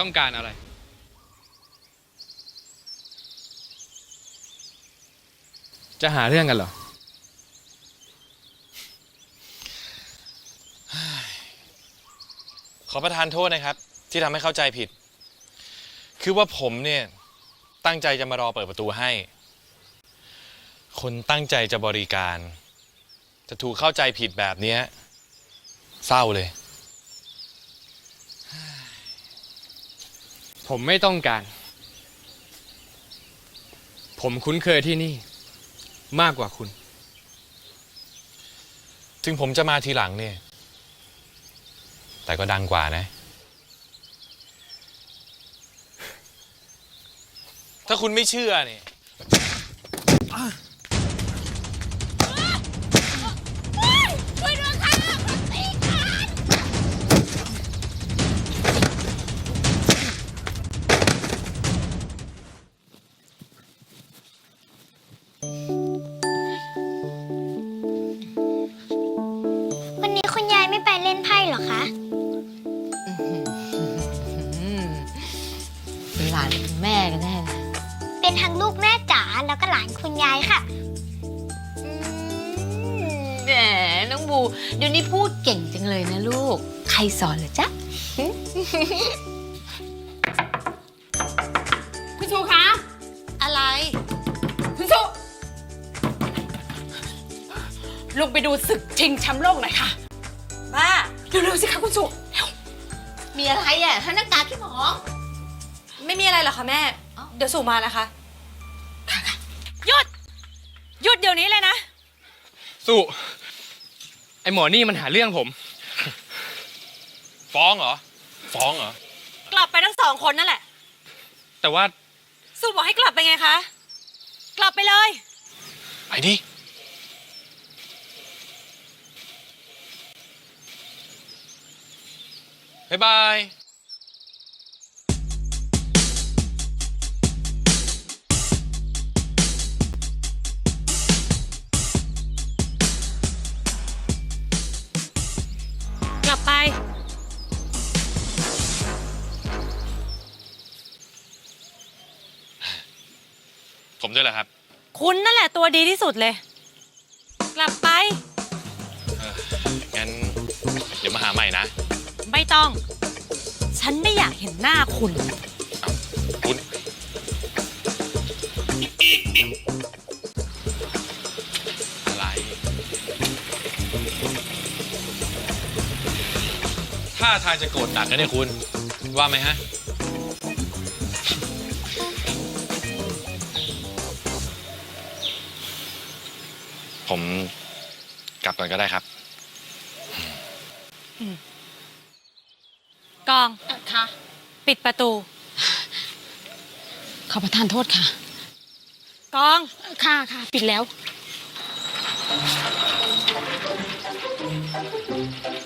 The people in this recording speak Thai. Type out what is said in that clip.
ต้องการอะไร จะหาเรื่องกันเหรอ ขอประทานโทษนะครับ ที่ทำให้เข้าใจผิด คือว่าผมเนี่ย ตั้งใจจะมารอเปิดประตูให้ คนตั้งใจจะบริการ จะถูกเข้าใจผิดแบบนี้เศร้าเลย ผมไม่ต้องการ ผมคุ้นเคยที่นี่ มากกว่าคุณ ถึงผมจะมาทีหลังเนี่ย แต่ก็ดังกว่านะ ถ้าคุณไม่เชื่อเนี่ย ยายค่ะแหมน้องบูเดี๋ยวนี้พูดเก่งจังเลยนะลูก ใครสอนเหรอจ๊ะคุณชูคะ อะไรคุณชูลงไปดูศึกชิงแชมป์โลกหน่อยค่ะบ้าเร็วๆสิคะคุณชูมีอะไรอะท่านนักการที่หมอ ไม่มีอะไรหรอกค่ะแม่เอ้าเดี๋ยวสู่มานะคะหยุด หยุดเดี๋ยวนี้เลยนะ สู้ ไอหมอนี่มันหาเรื่องผม ฟ้องเหรอ ฟ้องเหรอ กลับไปทั้งสองคนนั่นแหละ แต่ว่าสู่บอกให้กลับไปไงคะ กลับไปเลย ไปดิ บ๊ายบาย ผมด้วยเหรอครับ คุณนั่นแหละตัวดีที่สุดเลย กลับไป งั้น เดี๋ยวมาหาใหม่นะไม่ต้อง ฉันไม่อยากเห็นหน้าคุณ คุณอะไร ถ้าทางจะโกรธหนักนะเนี่ยคุณ ว่าไหมฮะ ผมกลับก่อนก็ได้ครับ กอง ค่ะ ปิดประตู ขอประทานโทษค่ะ กอง ค่ะค่ะ ปิดแล้วค